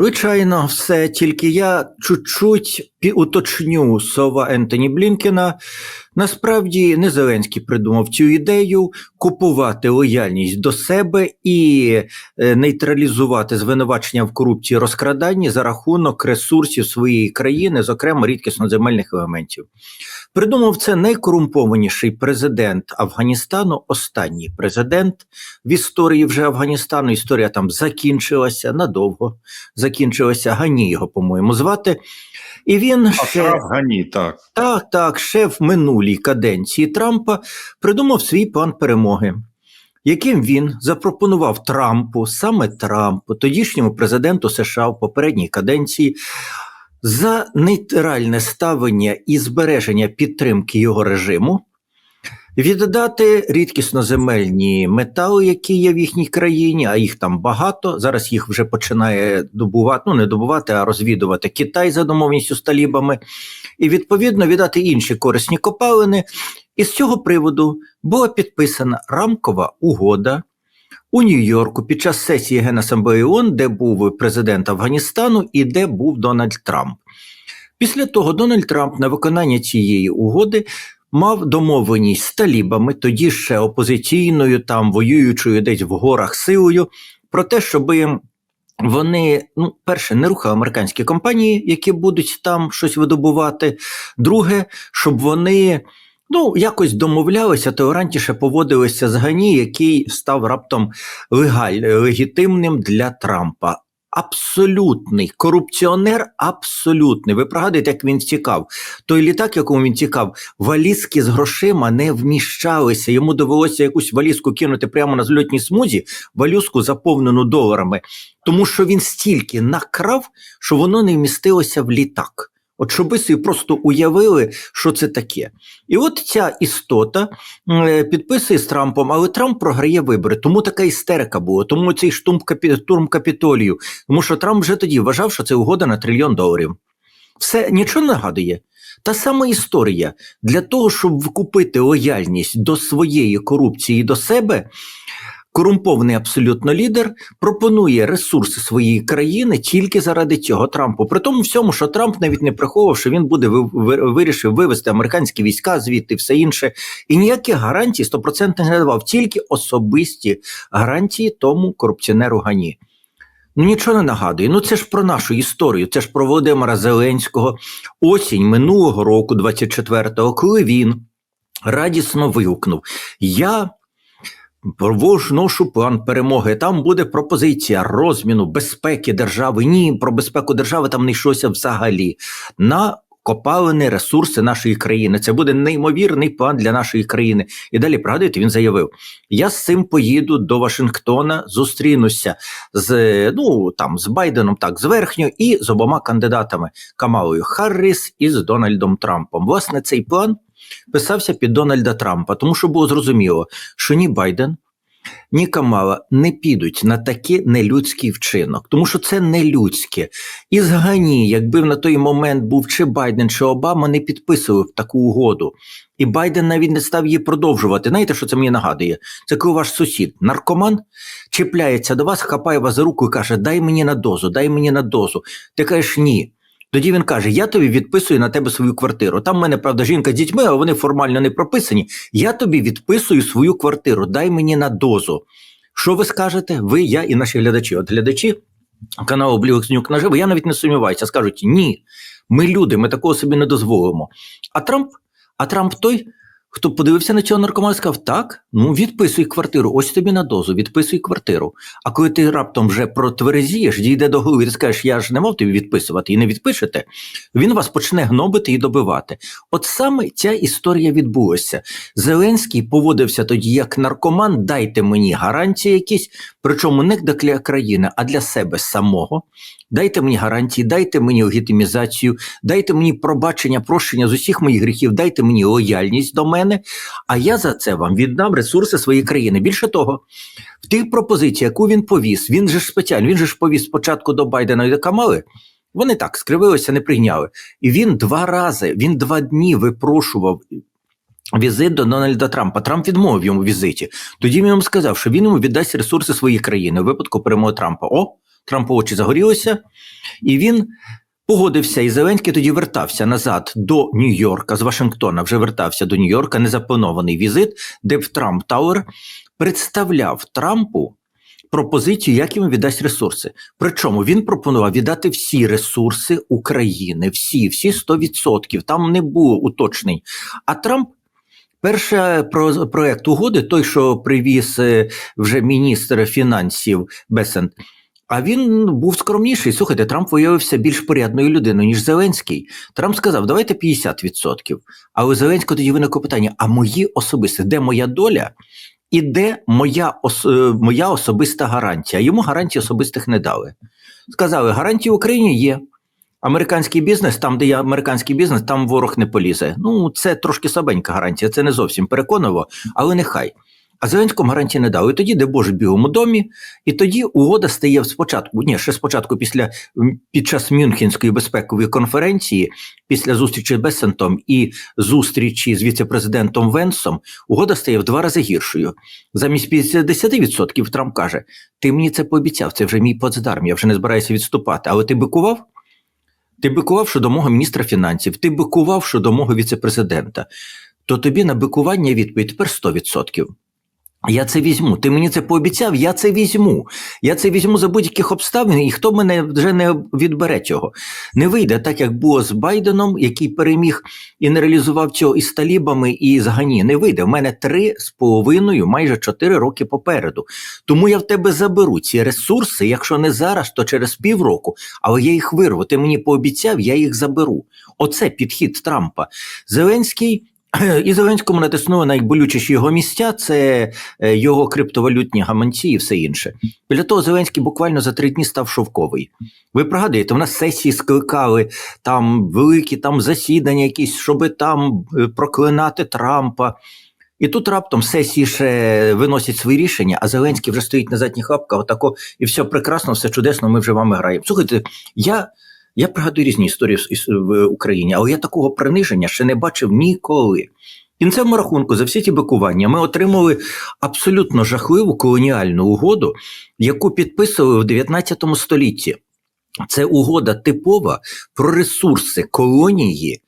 Звичайно, все, тільки я чуть-чуть уточню слова Ентоні Блінкена. Насправді не Зеленський придумав цю ідею купувати лояльність до себе і е, нейтралізувати звинувачення в корупції розкраданні за рахунок ресурсів своєї країни, зокрема рідкісноземельних елементів. Придумав це найкорумпованіший президент Афганістану, останній президент в історії вже Афганістану. Історія там закінчилася надовго закінчилася Гані його, по-моєму, звати. І він ще, Ашраф Гані, так. так, так, ще в минулій каденції Трампа придумав свій план перемоги, яким він запропонував Трампу, саме Трампу, тодішньому президенту США в попередній каденції, за нейтральне ставлення і збереження підтримки його режиму. Віддати рідкісноземельні метали, які є в їхній країні, а їх там багато. Зараз їх вже починає добувати, ну не добувати, а розвідувати Китай за домовністю з талібами, і відповідно віддати інші корисні копалини. І з цього приводу була підписана рамкова угода у Нью-Йорку під час сесії Генасамблеї ООН, де був президент Афганістану і де був Дональд Трамп. Після того Дональд Трамп на виконання цієї угоди мав домовленість з талібами, тоді ще опозиційною, там воюючою десь в горах силою, про те, щоб вони, ну, перше, не рухали американські компанії, які будуть там щось видобувати. Друге, щоб вони. Ну, якось домовлялися, толерантніше поводилися з Гані, який став раптом легаль, легітимним для Трампа. Абсолютний корупціонер, абсолютний. Ви пригадуєте, як він тікав. Той літак, якому він тікав, валізки з грошима не вміщалися. Йому довелося якусь валізку кинути прямо на зльотній смузі, Валюску заповнену доларами, тому що він стільки накрав, що воно не вмістилося в літак. От щоб ви собі просто уявили, що це таке. І от ця істота е, підписує з Трампом, але Трамп програє вибори. Тому така істерика була, тому цей штурм, капі, штурм капітолію. Тому що Трамп вже тоді вважав, що це угода на трильйон доларів. Все нічого не нагадує. Та сама історія для того, щоб вкупити лояльність до своєї корупції до себе. Корумпований абсолютно лідер пропонує ресурси своєї країни тільки заради цього Трампу. При тому всьому, що Трамп навіть не приховував, що він буде ви- ви- вирішив вивести американські війська звідти, все інше, і ніяких гарантій стопроцентних не давав, тільки особисті гарантії тому корупціонеру Гані. Ну нічого не нагадує. Ну це ж про нашу історію. Це ж про Володимира Зеленського. Осінь минулого року, 24-го, коли він радісно вигукнув: Я Провожу ношу план перемоги. Там буде пропозиція розміну безпеки держави. Ні, про безпеку держави там не йшлося взагалі. На копалини ресурси нашої країни. Це буде неймовірний план для нашої країни. І далі пригадуєте, він заявив: я з цим поїду до Вашингтона, зустрінуся з ну там з Байденом, так зверхньо, і з обома кандидатами Камалою Харріс і з Дональдом Трампом. Власне, цей план писався під Дональда Трампа, тому що було зрозуміло, що ні Байден, ні Камала не підуть на такий нелюдський вчинок, тому що це не людське. І згані, якби на той момент був чи Байден, чи Обама, не підписував таку угоду. І Байден навіть не став її продовжувати. Знаєте, що це мені нагадує? Це коли ваш сусід, наркоман, чіпляється до вас, хапає вас за руку і каже: Дай мені на дозу, дай мені на дозу. Ти кажеш ні. Тоді він каже: Я тобі відписую на тебе свою квартиру. Там в мене, правда, жінка з дітьми, але вони формально не прописані. Я тобі відписую свою квартиру, дай мені на дозу. Що ви скажете? Ви, я і наші глядачі. От глядачі каналу Блігокснюк наживо, я навіть не сумніваюся, скажуть: ні, ми люди, ми такого собі не дозволимо. А Трамп, а Трамп той. Хто подивився на цього наркомана, сказав, так, ну відписуй квартиру, ось тобі на дозу, відписуй квартиру. А коли ти раптом вже протверезієш, дійде до голови, ти скажеш, я ж не мав тобі відписувати і не відпишете, він вас почне гнобити і добивати. От саме ця історія відбулася. Зеленський поводився тоді як наркоман, дайте мені гарантії якісь, причому не для країни, а для себе самого. Дайте мені гарантії, дайте мені легітимізацію, дайте мені пробачення, прощення з усіх моїх гріхів, дайте мені лояльність до мене, а я за це вам віддам ресурси своєї країни. Більше того, в тих пропозицій, яку він повіз, він же ж спеціально, він же ж повіз спочатку до Байдена і до Камали. Вони так скривилися, не прийняли. І він два рази, він два дні випрошував візит до Дональда Трампа. Трамп відмовив йому візиті. Тоді він йому сказав, що він йому віддасть ресурси своєї країни у випадку перемоги Трампа. О, Трампу очі загорілися, і він погодився. І Зеленський тоді вертався назад до Нью-Йорка з Вашингтона. Вже вертався до Нью-Йорка, незапланований візит, де в Трамп Тауер представляв Трампу пропозицію, як йому віддасть ресурси. Причому він пропонував віддати всі ресурси України, всі, всі 100%. Там не було уточнень. А Трамп. Перший проект угоди, той, що привіз е, вже міністр фінансів Бесент, а він був скромніший. Слухайте, Трамп виявився більш порядною людиною, ніж Зеленський. Трамп сказав, давайте 50%. А у Зеленського тоді виникло питання: а мої особисті, де моя доля? І де моя ос, е, моя особиста гарантія? Йому гарантій особистих не дали. Сказали, гарантії в Україні є. Американський бізнес, там, де є американський бізнес, там ворог не полізе. Ну, це трошки слабенька гарантія, це не зовсім переконливо, але нехай. А Зеленському гарантії не дали. І тоді, де Боже в білому домі, і тоді угода стає спочатку, ні, ще спочатку, після під час Мюнхенської безпекової конференції, після зустрічі з Бесентом і зустрічі з віце-президентом Венсом, угода стає в два рази гіршою. Замість 50% Трамп каже: Ти мені це пообіцяв, це вже мій плацдарм, я вже не збираюся відступати. Але ти бикував? Ти бикував щодо мого міністра фінансів, ти бикував щодо мого віце-президента, то тобі на бикування відповідь тепер 100%. Я це візьму. Ти мені це пообіцяв, я це візьму. Я це візьму за будь-яких обставин, і хто мене вже не відбере цього. Не вийде так, як було з Байденом, який переміг і не реалізував цього і з талібами, і з Гані. Не вийде. В мене три з половиною, майже чотири роки попереду. Тому я в тебе заберу ці ресурси, якщо не зараз, то через півроку. Але я їх вирву. Ти мені пообіцяв, я їх заберу. Оце підхід Трампа. Зеленський. І Зеленському натиснули найболючіші його місця це е, його криптовалютні гаманці і все інше. Біля того Зеленський буквально за три дні став шовковий. Ви пригадуєте, в нас сесії скликали там великі там засідання, якісь, щоб там е, проклинати Трампа. І тут раптом сесії ще виносять свої рішення, а Зеленський вже стоїть на задніх лапках, отако, і все прекрасно, все чудесно, ми вже вами граємо. Слухайте, я. Я пригадую різні історії в Україні, але я такого приниження ще не бачив ніколи. Кінцевому рахунку за всі ті бикування ми отримали абсолютно жахливу колоніальну угоду, яку підписували в 19 столітті. Це угода типова про ресурси колонії,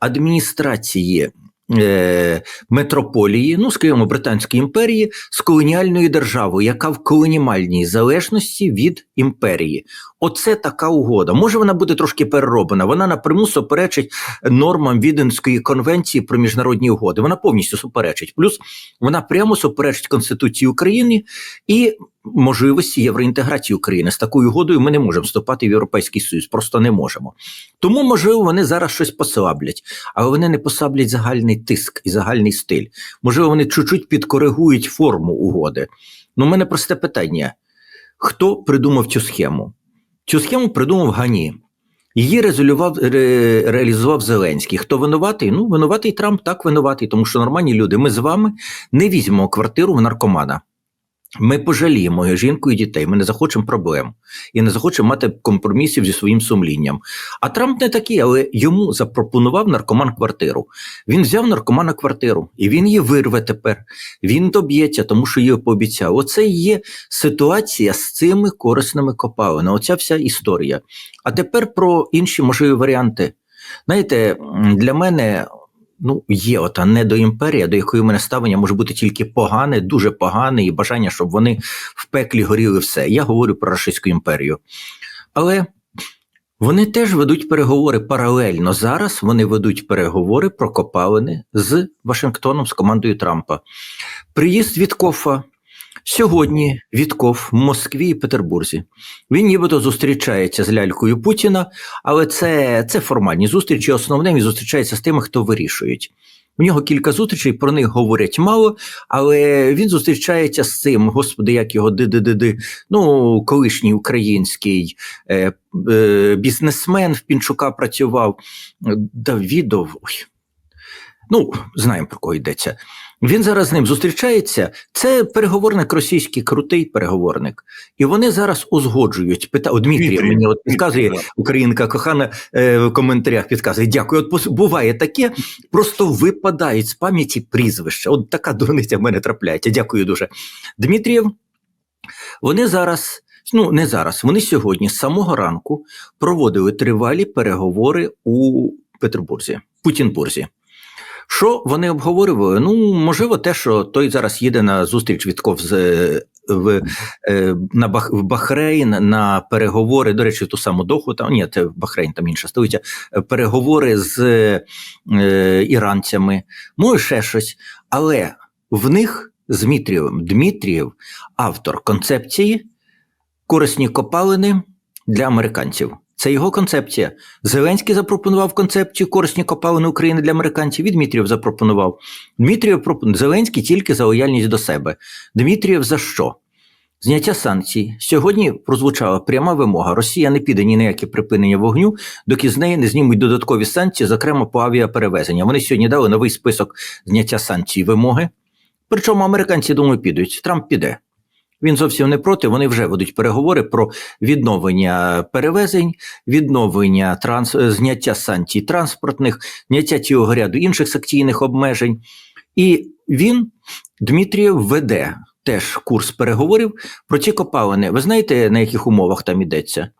адміністрації е, метрополії, ну скажімо, Британської імперії з колоніальною державою, яка в колонімальній залежності від імперії. Оце така угода. Може вона буде трошки перероблена. Вона напряму суперечить нормам Віденської конвенції про міжнародні угоди. Вона повністю суперечить. Плюс вона прямо суперечить Конституції України і можливості євроінтеграції України. З такою угодою ми не можемо вступати в Європейський Союз, просто не можемо. Тому, можливо, вони зараз щось послаблять, але вони не послаблять загальний тиск і загальний стиль. Можливо, вони чуть-чуть підкоригують форму угоди. Ну, у мене просте питання: хто придумав цю схему? Цю схему придумав Гані. Її ре, реалізував Зеленський. Хто винуватий? Ну, винуватий Трамп так винуватий, тому що нормальні люди. Ми з вами не візьмемо квартиру в наркомана. Ми пожаліємо жінку і дітей, ми не захочемо проблем і не захочемо мати компромісів зі своїм сумлінням. А Трамп не такий, але йому запропонував наркоман квартиру. Він взяв наркомана квартиру, і він її вирве тепер. Він доб'ється, тому що її пообіцяв. Оце і є ситуація з цими корисними копалинами. Оця вся історія. А тепер про інші можливі варіанти. Знаєте, для мене ну, є ота недоімперія, до якої в мене ставлення може бути тільки погане, дуже погане, і бажання, щоб вони в пеклі горіли все. Я говорю про Російську імперію. Але вони теж ведуть переговори паралельно. Зараз вони ведуть переговори про копалини з Вашингтоном, з командою Трампа. Приїзд від Кофа. Сьогодні Вітков в Москві і Петербурзі. Він нібито зустрічається з лялькою Путіна, але це це формальні зустрічі. Основне він зустрічається з тими, хто вирішують. У нього кілька зустрічей, про них говорять мало, але він зустрічається з цим, господи, як його ди-ди-ди-ди, ну, колишній український е, е, бізнесмен в Пінчука працював. Давідов. Ой. Ну, знаємо про кого йдеться. Він зараз з ним зустрічається. Це переговорник російський, крутий переговорник. І вони зараз узгоджують. Пита... О, Дмитрій, Дмитрій мені от підказує українка кохана е, в коментарях підказує. Дякую. От буває таке, просто випадають з пам'яті прізвища. От така дурниця в мене трапляється. Дякую дуже. Дмитрієв. Вони зараз Ну, не зараз. Вони сьогодні з самого ранку проводили тривалі переговори у Петербурзі, Путінбурзі. Що вони обговорювали? Ну, можливо, те, що той зараз їде на зустріч Вітков з е, в, е, на Бах, в Бахрейн на переговори. До речі, ту саму Доху, там ні, це Бахрейн, там інша століття, е, переговори з е, іранцями, може ще щось. Але в них з Дмитрієвим Дмитрієв автор концепції корисні копалини для американців. Це його концепція. Зеленський запропонував концепцію корисні копалини України для американців. І Дмитрієв запропонував. Дмитрієв пропонував Зеленський тільки за лояльність до себе. Дмитрієв за що? Зняття санкцій. Сьогодні прозвучала пряма вимога. Росія не піде ні на яке припинення вогню, доки з неї не знімуть додаткові санкції, зокрема по авіаперевезення. Вони сьогодні дали новий список зняття санкцій вимоги. Причому американці думаю, підуть. Трамп піде. Він зовсім не проти. Вони вже ведуть переговори про відновлення перевезень, відновлення транс... зняття санкцій транспортних, зняття цього ряду інших санкційних обмежень. І він, Дмитрієв, веде теж курс переговорів про ці копалини. Ви знаєте, на яких умовах там йдеться?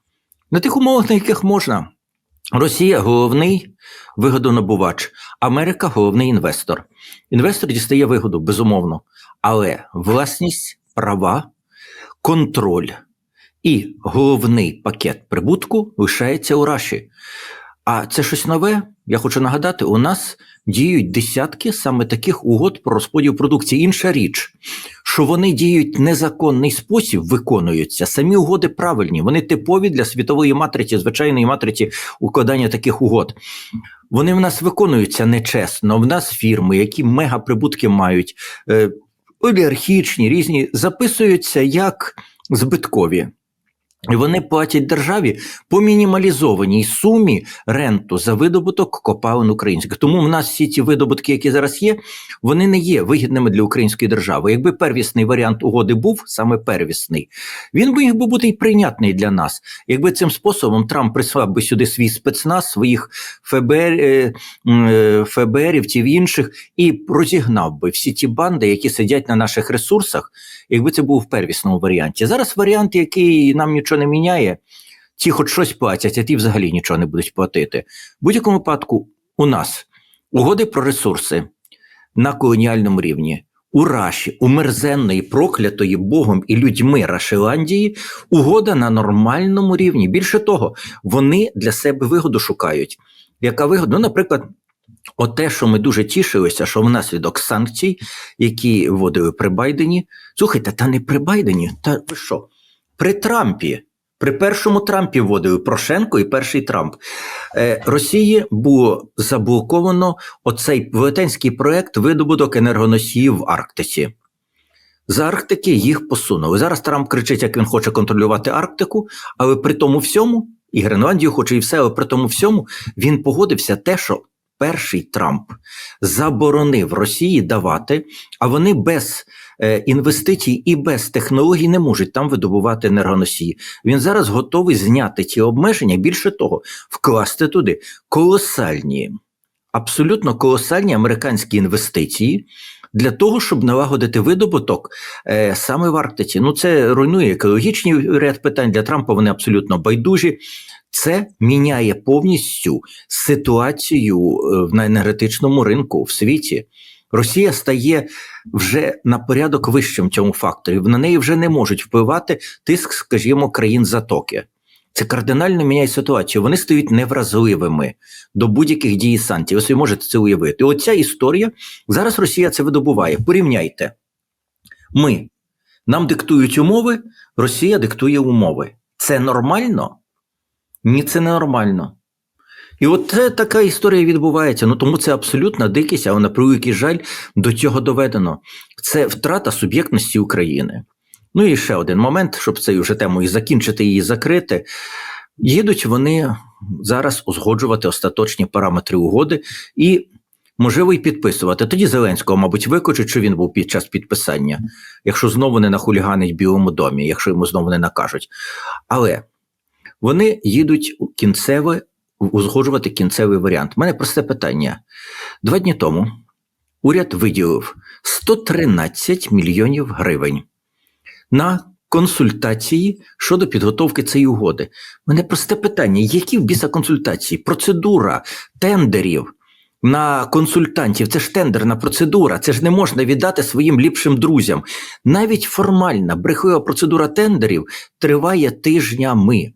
На тих умовах, на яких можна. Росія головний вигодонабувач, Америка головний інвестор. Інвестор дістає вигоду, безумовно, але власність, права, контроль і головний пакет прибутку лишається у Раші. А це щось нове. Я хочу нагадати: у нас діють десятки саме таких угод про розподіл продукції. Інша річ, що вони діють незаконний спосіб, виконуються. Самі угоди правильні, вони типові для світової матриці, звичайної матриці укладання таких угод. Вони в нас виконуються нечесно. В нас фірми, які мегаприбутки мають, е, олігархічні, різні, записуються як збиткові. І вони платять державі по мінімалізованій сумі ренту за видобуток копалин українських. Тому в нас всі ці видобутки, які зараз є, вони не є вигідними для української держави. Якби первісний варіант угоди був саме первісний, він би міг би бути і прийнятний для нас. Якби цим способом Трамп прислав би сюди свій спецназ, своїх ФБР, е, ФБРівців інших, і розігнав би всі ті банди, які сидять на наших ресурсах, якби це був в первісному варіанті. Зараз варіант, який нам нічого не міняє, ті хоч щось платять, а ті взагалі нічого не будуть платити. В будь-якому випадку у нас угоди про ресурси на колоніальному рівні. У Раші, у мерзенної, проклятої Богом і людьми Рашиландії, угода на нормальному рівні. Більше того, вони для себе вигоду шукають. Яка вигода? Ну, наприклад, Оте, що ми дуже тішилися, що внаслідок санкцій, які вводили при Байдені, слухайте, та не при Байдені, та ви що? При Трампі, при першому Трампі вводили Порошенко і перший Трамп. Е, Росії було заблоковано оцей велетенський проект видобуток енергоносіїв в Арктиці. З Арктики їх посунули. Зараз Трамп кричить, як він хоче контролювати Арктику, але при тому всьому, і Гренландію хоче, і все, але при тому всьому він погодився те, що перший Трамп заборонив Росії давати, а вони без е, інвестицій і без технологій не можуть там видобувати енергоносії. Він зараз готовий зняти ці обмеження. Більше того, вкласти туди колосальні, абсолютно колосальні американські інвестиції. Для того щоб налагодити видобуток е, саме в Арктиці. Ну це руйнує екологічний ряд питань для Трампа. Вони абсолютно байдужі. Це міняє повністю ситуацію е, на енергетичному ринку в світі. Росія стає вже на порядок вищим цьому факторі. На неї вже не можуть впливати тиск, скажімо, країн затоки. Це кардинально міняє ситуацію. Вони стають невразливими до будь-яких дій санкцій. Ви собі можете це уявити. Оця історія зараз Росія це видобуває. Порівняйте, ми нам диктують умови, Росія диктує умови. Це нормально? Ні, це ненормально. І от це така історія відбувається. Ну тому це абсолютна дикість, але на превеликий жаль до цього доведено. Це втрата суб'єктності України. Ну і ще один момент, щоб цей вже тему і закінчити її закрити. Їдуть вони зараз узгоджувати остаточні параметри угоди і, можливо, і підписувати. Тоді Зеленського, мабуть, викочуть, що він був під час підписання, якщо знову не нахуліганить в Білому домі, якщо йому знову не накажуть. Але вони їдуть кінцеве узгоджувати кінцевий варіант. У мене просте питання. Два дні тому уряд виділив 113 мільйонів гривень на консультації щодо підготовки цієї угоди. У Мене просте питання: які в біса консультації? Процедура тендерів на консультантів це ж тендерна процедура, це ж не можна віддати своїм ліпшим друзям. Навіть формальна брехлива процедура тендерів триває тижнями.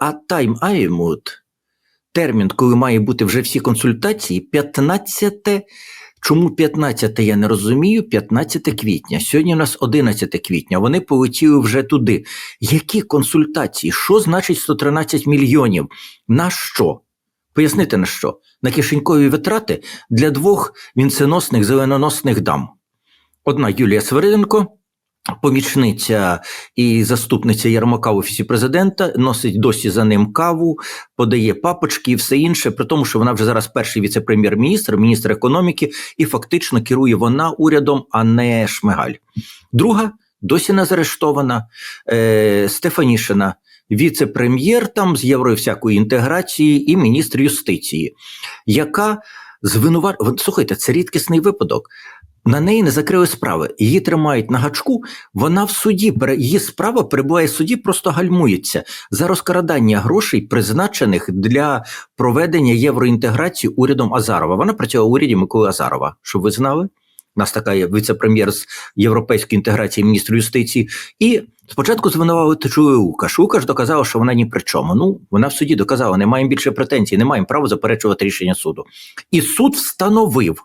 А тайм-аймут, термін, коли має бути вже всі консультації, 15 Чому 15 я не розумію, 15 квітня. Сьогодні у нас 11 квітня. Вони полетіли вже туди. Які консультації? Що значить 113 мільйонів? На що? Пояснити на що? На кишенькові витрати для двох вінценосних зеленоносних дам. Одна Юлія Свериденко, помічниця і заступниця Ярмака в офісі президента, носить досі за ним каву, подає папочки і все інше, при тому, що вона вже зараз перший віце-прем'єр-міністр, міністр економіки, і фактично керує вона урядом, а не Шмигаль. Друга досі не заарештована е, Стефанішина. Віце-прем'єр там з євро всякої інтеграції і міністр юстиції, яка звинувачує. Слухайте, це рідкісний випадок. На неї не закрили справи. Її тримають на гачку. Вона в суді її справа перебуває в суді, просто гальмується за розкрадання грошей, призначених для проведення євроінтеграції урядом Азарова. Вона працювала в уряді Миколи Азарова. Щоб ви знали? У нас така є віце-прем'єр з європейської інтеграції, міністр юстиції. І спочатку звинували Шулука. Шулука ж доказала, що вона ні при чому. Ну, вона в суді доказала, не маємо більше претензій, не маємо права заперечувати рішення суду. І суд встановив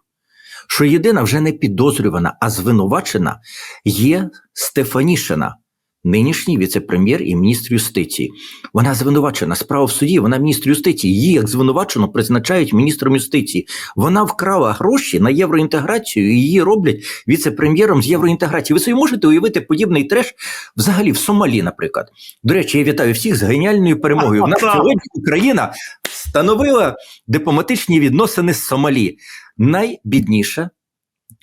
що єдина вже не підозрювана, а звинувачена є Стефанішина, нинішній віце-прем'єр і міністр юстиції. Вона звинувачена справа в суді, вона міністр юстиції. Її як звинувачено призначають міністром юстиції. Вона вкрала гроші на євроінтеграцію. і Її роблять віце-прем'єром з євроінтеграції. Ви собі можете уявити подібний треш взагалі в Сомалі, наприклад. До речі, я вітаю всіх з геніальною перемогою. У нас сьогодні Україна встановила дипломатичні відносини з Сомалі найбідніша,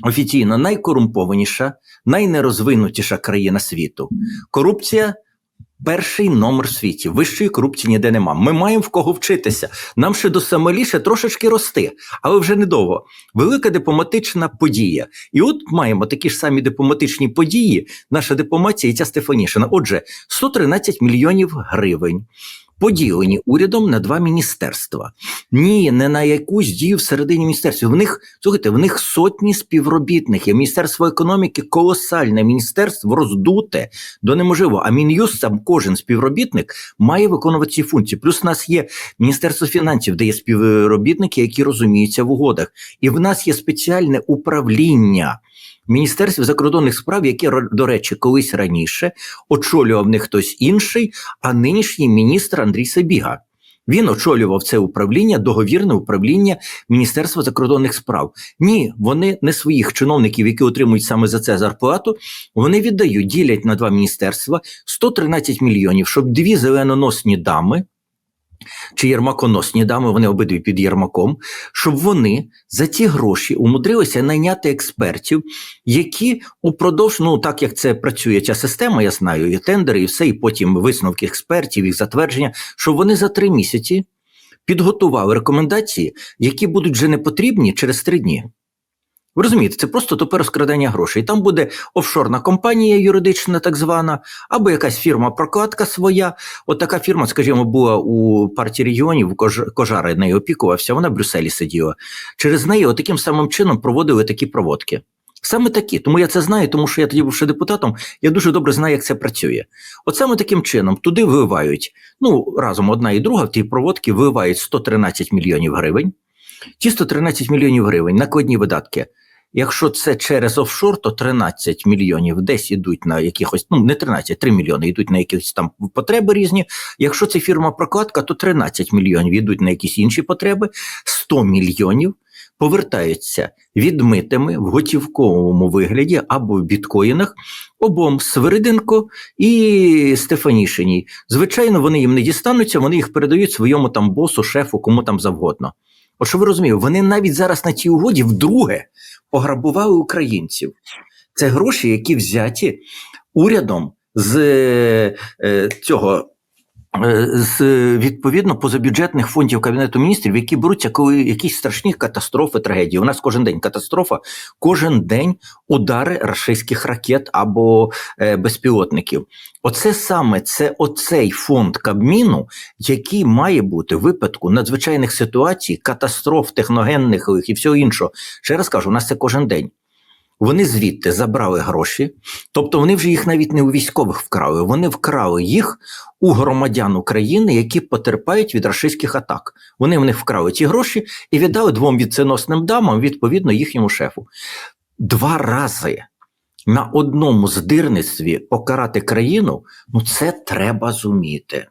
офіційно найкорумпованіша, найнерозвинутіша країна світу. Корупція. Перший номер в світі. Вищої корупції ніде нема. Ми маємо в кого вчитися. Нам ще до Сомалі ще трошечки рости, але вже недовго. Велика дипломатична подія. І от маємо такі ж самі дипломатичні події. Наша дипломатія і ця Стефанішина. Отже, 113 мільйонів гривень поділені урядом на два міністерства. Ні, не на якусь дію всередині міністерства. В них слухайте, в них сотні співробітників. Міністерство економіки колосальне міністерство роздуте до неможливо. А мін'юст сам кожен співробітник має виконувати ці функції. Плюс у нас є міністерство фінансів, де є співробітники, які розуміються в угодах, і в нас є спеціальне управління. Міністерстві закордонних справ, яке, до речі, колись раніше очолював не хтось інший, а нинішній міністр Андрій Сабіга. Він очолював це управління, договірне управління Міністерства закордонних справ. Ні, вони не своїх чиновників, які отримують саме за це зарплату. Вони віддають, ділять на два міністерства 113 мільйонів, щоб дві зеленоносні дами чи Єрмаконосні дами, вони обидві під Єрмаком, щоб вони за ці гроші умудрилися найняти експертів, які упродовж, ну так як це працює ця система, я знаю, і тендери, і все, і потім висновки експертів, їх затвердження, щоб вони за три місяці підготували рекомендації, які будуть вже не потрібні через три дні. Ви розумієте, це просто тупе розкрадання грошей. Там буде офшорна компанія юридична, так звана, або якась фірма-прокладка своя. От така фірма, скажімо, була у партії регіонів, Кожари нею опікувався, вона в Брюсселі сиділа. Через неї таким самим чином проводили такі проводки. Саме такі, тому я це знаю, тому що я тоді був ще депутатом, я дуже добре знаю, як це працює. От саме таким чином туди виливають, ну разом одна і друга в тій проводки виливають 113 мільйонів гривень. Ті 113 мільйонів гривень накладні видатки. Якщо це через офшор, то 13 мільйонів десь йдуть на якихось, ну не 13, 3 мільйони йдуть на якісь там потреби різні. Якщо це фірма-прокладка, то 13 мільйонів йдуть на якісь інші потреби, 100 мільйонів повертаються відмитими в готівковому вигляді або в біткоїнах обом Свириденко і Стефанішиній. Звичайно, вони їм не дістануться, вони їх передають своєму там босу, шефу, кому там завгодно. От що ви розумієте, вони навіть зараз на цій угоді вдруге пограбували українців. Це гроші, які взяті урядом з е, цього з відповідно позабюджетних фондів Кабінету міністрів, які беруться, коли якісь страшні катастрофи, трагедії. У нас кожен день катастрофа, кожен день удари рашистських ракет або е, безпілотників. Оце саме це оцей фонд Кабміну, який має бути в випадку надзвичайних ситуацій, катастроф, техногенних і всього іншого. Ще раз кажу, у нас це кожен день. Вони звідти забрали гроші, тобто вони вже їх навіть не у військових вкрали, вони вкрали їх у громадян України, які потерпають від рашистських атак. Вони в них вкрали ці гроші і віддали двом віценосним дамам, відповідно, їхньому шефу. Два рази на одному здирництві покарати країну, ну це треба зуміти.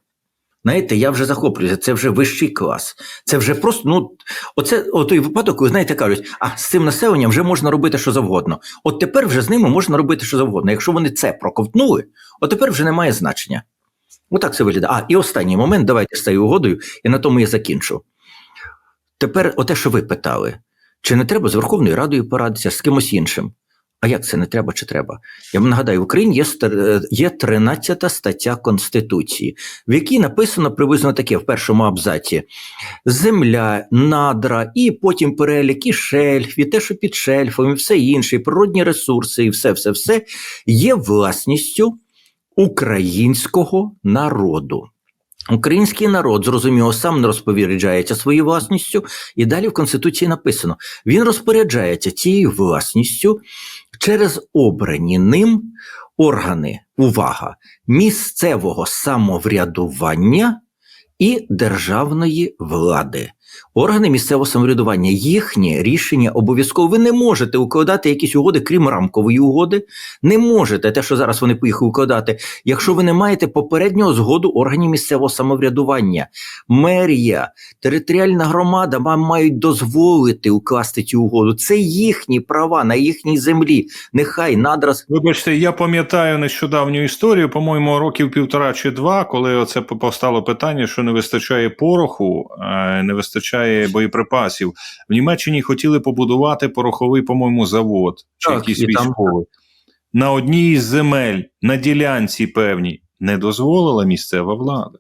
Знаєте, я вже захоплююся, це вже вищий клас. Це вже просто, ну, оце той випадок, коли знаєте, кажуть, а з цим населенням вже можна робити що завгодно. От тепер вже з ними можна робити що завгодно. Якщо вони це проковтнули, от тепер вже немає значення. Отак це виглядає. А, і останній момент, давайте з цією угодою, і на тому я закінчу. Тепер, оте, що ви питали, чи не треба з Верховною Радою порадитися з кимось іншим? А як це не треба чи треба? Я вам нагадаю, в Україні є, є 13 стаття Конституції, в якій написано приблизно таке в першому абзаці: земля, надра, і потім перелік і шельф, і те, що під шельфом, і все інше, і природні ресурси, і все, все, все є власністю українського народу. Український народ, зрозуміло, сам не розпоряджається своєю власністю, і далі в Конституції написано: він розпоряджається цією власністю через обрані ним органи, увага, місцевого самоврядування і державної влади. Органи місцевого самоврядування, їхнє рішення обов'язково. Ви не можете укладати якісь угоди, крім рамкової угоди. Не можете те, що зараз вони поїхали укладати, якщо ви не маєте попереднього згоду органів місцевого самоврядування. Мерія, територіальна громада вам мають дозволити укласти цю угоду. Це їхні права на їхній землі. Нехай надра Вибачте, я пам'ятаю нещодавню історію, по-моєму, років півтора чи два, коли оце постало питання, що не вистачає пороху, е, не вистачає боєприпасів. В Німеччині хотіли побудувати пороховий, по-моєму, завод чи Так, якийсь там- військовий. На одній із земель, на ділянці певній, не дозволила місцева влада.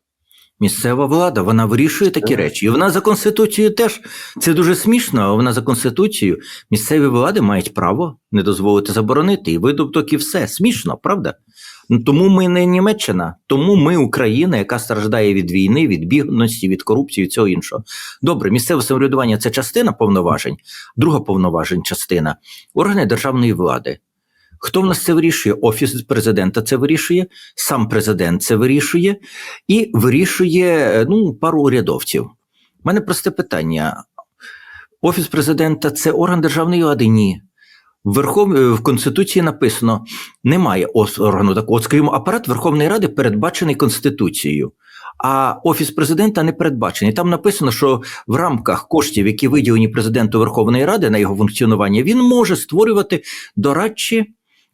Місцева влада вона вирішує такі речі. І вона за конституцією теж це дуже смішно. але Вона за конституцією місцеві влади мають право не дозволити заборонити і видобуток, і все смішно, правда? Ну, Тому ми не Німеччина, тому ми Україна, яка страждає від війни, від бідності, від корупції, і всього іншого. Добре, місцеве самоврядування це частина повноважень, друга повноважень частина органи державної влади. Хто в нас це вирішує? Офіс президента це вирішує, сам президент це вирішує і вирішує ну, пару урядовців. У мене просте питання: Офіс президента це орган державної влади? Ні. В, Верхов... е, в Конституції написано: немає органу такого. От, скажімо, апарат Верховної Ради передбачений Конституцією. А офіс президента не передбачений. Там написано, що в рамках коштів, які виділені президенту Верховної Ради на його функціонування, він може створювати дорадчі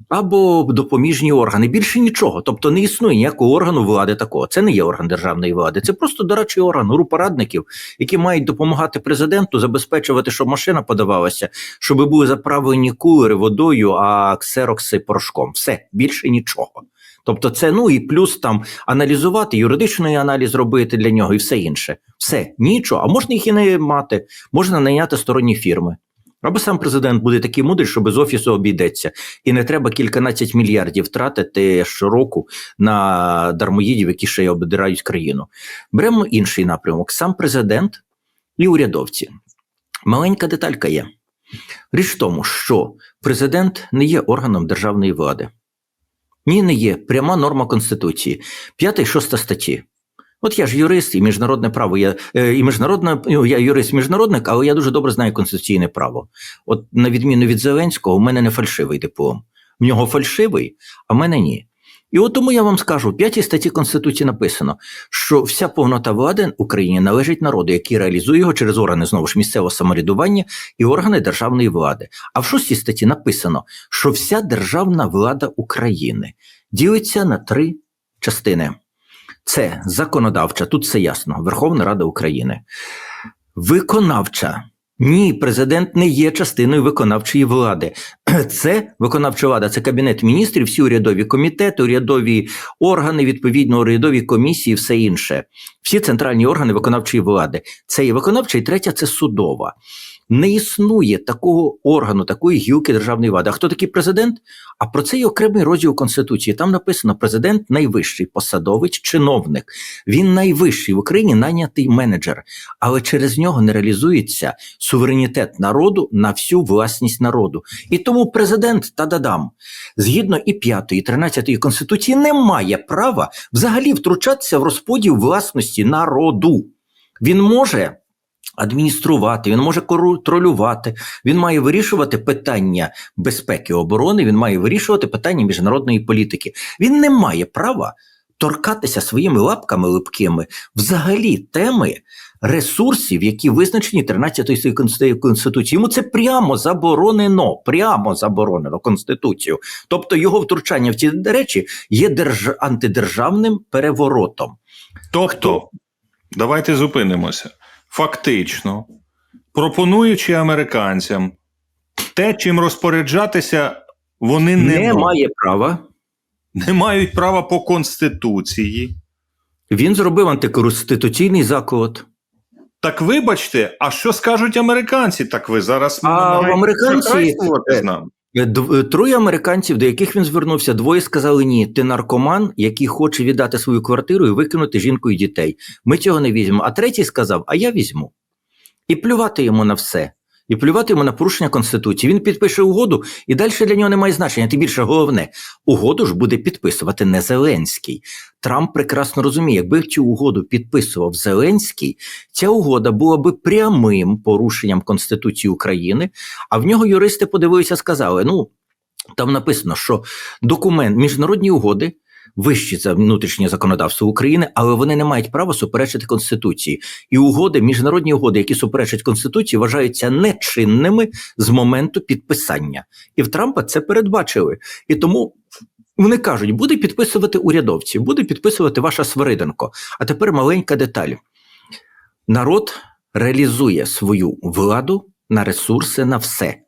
або допоміжні органи. Більше нічого. Тобто не існує ніякого органу влади такого. Це не є орган державної влади, це просто дорадчий орган, група радників, які мають допомагати президенту забезпечувати, щоб машина подавалася, щоб були заправлені кулери водою, а ксерокси порошком. Все більше нічого. Тобто, це ну і плюс там аналізувати, юридичний аналіз робити для нього і все інше. Все, нічого. А можна їх і не мати, можна найняти сторонні фірми. Або сам президент буде такий мудрий, що без офісу обійдеться, і не треба кільканадцять мільярдів тратити щороку на дармоїдів, які ще й обдирають країну. Беремо інший напрямок: сам президент і урядовці. Маленька деталька є. Річ в тому, що президент не є органом державної влади. Ні, не є пряма норма Конституції, 5 і 6 статті. От я ж юрист і міжнародне право. Я е, і міжнародне, ну, я юрист міжнародник, але я дуже добре знаю конституційне право. От на відміну від Зеленського, у мене не фальшивий диплом. В нього фальшивий, а в мене ні. І от тому я вам скажу: в п'ятій статті Конституції написано, що вся повнота влади Україні належить народу, який реалізує його через органи знову ж місцевого самоврядування і органи державної влади. А в шостій статті написано, що вся державна влада України ділиться на три частини. Це законодавча, тут все ясно, Верховна Рада України. Виконавча. Ні, президент не є частиною виконавчої влади. Це виконавча влада, це кабінет міністрів, всі урядові комітети, урядові органи, відповідно, урядові комісії, все інше. Всі центральні органи виконавчої влади. Це є виконавча, і третя це судова. Не існує такого органу, такої гілки державної влади. А хто такий президент? А про це є окремий розділ Конституції. Там написано: президент найвищий посадовець, чиновник. Він найвищий в Україні найнятий менеджер, але через нього не реалізується суверенітет народу на всю власність народу. І тому президент та-дадам, згідно і 5, і 13 Конституції, не має права взагалі втручатися в розподіл власності народу. Він може адмініструвати, він може контролювати, він має вирішувати питання безпеки оборони, він має вирішувати питання міжнародної політики. Він не має права торкатися своїми лапками липкими взагалі теми ресурсів, які визначені 13 Конституцією. Йому це прямо заборонено, прямо заборонено Конституцією. Тобто його втручання в ці речі є держ... антидержавним переворотом. Тобто, давайте зупинимося. Фактично, пропонуючи американцям те, чим розпоряджатися, вони не, Не має права. не мають права по Конституції. Він зробив антиконституційний заклад. Так вибачте, а що скажуть американці? Так ви зараз А американці- з нами. Е, Троє американців, до яких він звернувся, двоє сказали: ні, ти наркоман, який хоче віддати свою квартиру і викинути жінку і дітей. Ми цього не візьмемо. А третій сказав: А я візьму. І плювати йому на все. І плювати йому на порушення Конституції. Він підпише угоду, і далі для нього немає значення. Тим більше головне, угоду ж буде підписувати не Зеленський. Трамп прекрасно розуміє, якби цю угоду підписував Зеленський, ця угода була би прямим порушенням Конституції України. А в нього юристи подивилися, сказали: ну там написано, що документ міжнародні угоди. Вищі за внутрішнє законодавство України, але вони не мають права суперечити Конституції. І угоди, міжнародні угоди, які суперечать Конституції, вважаються нечинними з моменту підписання. І в Трампа це передбачили. І тому вони кажуть, буде підписувати урядовці, буде підписувати ваша Свириденко. А тепер маленька деталь: народ реалізує свою владу на ресурси на все.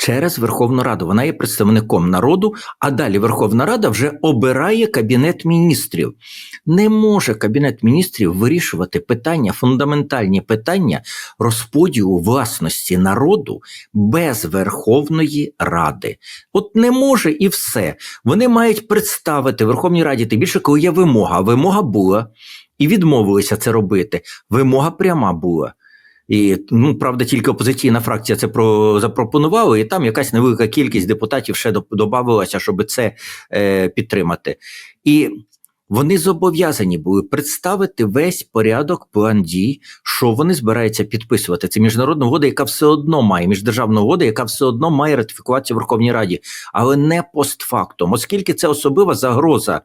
Через Верховну Раду вона є представником народу, а далі Верховна Рада вже обирає кабінет міністрів. Не може кабінет міністрів вирішувати питання, фундаментальні питання розподілу власності народу без Верховної Ради. От не може і все. Вони мають представити Верховній Раді, тим більше, коли є вимога. Вимога була і відмовилися це робити. Вимога пряма була. І ну правда, тільки опозиційна фракція це про запропонувала, і там якась невелика кількість депутатів ще додавалася, щоб це е, підтримати. І вони зобов'язані були представити весь порядок план дій, що вони збираються підписувати. Це міжнародна угода, яка все одно має міждержавна угода, яка все одно має ратифікуватися в Верховній Раді, але не постфактум, оскільки це особлива загроза.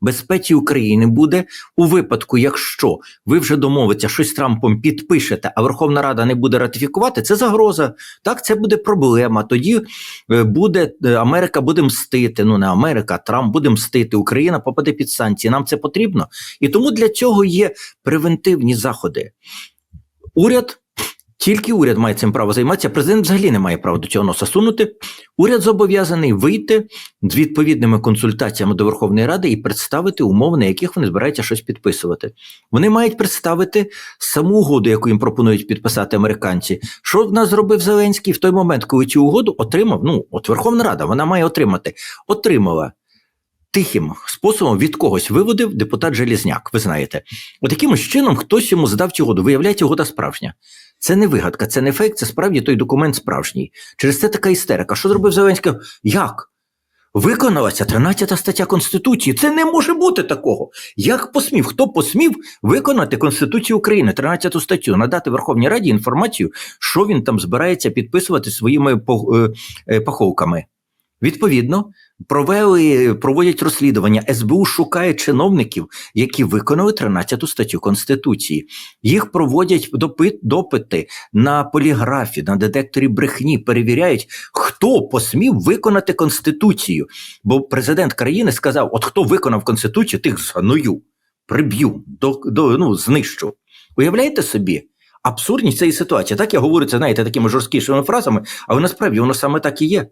Безпеці України буде у випадку, якщо ви вже домовитеся, щось з Трампом підпишете, а Верховна Рада не буде ратифікувати, це загроза. Так, це буде проблема. Тоді е, буде е, Америка буде мстити. Ну не Америка, а Трамп буде мстити. Україна попаде під санкції. Нам це потрібно. І тому для цього є превентивні заходи. Уряд. Тільки уряд має цим право займатися. Президент взагалі не має права до цього носа сунути. Уряд зобов'язаний вийти з відповідними консультаціями до Верховної Ради і представити умови, на яких вони збираються щось підписувати. Вони мають представити саму угоду, яку їм пропонують підписати американці. Що в нас зробив Зеленський в той момент, коли цю угоду отримав? Ну, от Верховна Рада, вона має отримати. Отримала. Тихим способом від когось виводив депутат Желізняк, ви знаєте. От чином хтось йому здав цю угоду. Виявляється, угода справжня. Це не вигадка, це не фейк, це справді той документ справжній. Через це така істерика. Що зробив Зеленський? Як? Виконалася 13 стаття Конституції. Це не може бути такого. Як посмів? Хто посмів виконати Конституцію України, 13 статтю, надати Верховній Раді інформацію, що він там збирається підписувати своїми пох- е, е, паховками? Відповідно, провели, проводять розслідування. СБУ шукає чиновників, які виконали 13 статтю Конституції. Їх проводять допит, допити на поліграфі, на детекторі брехні, перевіряють, хто посмів виконати Конституцію. Бо президент країни сказав: от хто виконав Конституцію, тих зганую, приб'ю, до, до, ну, знищу. Уявляєте собі? Абсурдність цієї ситуації. Так я говорю це, знаєте, такими жорсткішими фразами, але насправді воно саме так і є.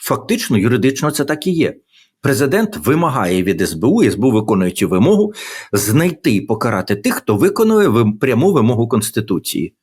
Фактично, юридично це так і є. Президент вимагає від СБУ, СБУ виконує цю вимогу, знайти і покарати тих, хто виконує пряму вимогу Конституції.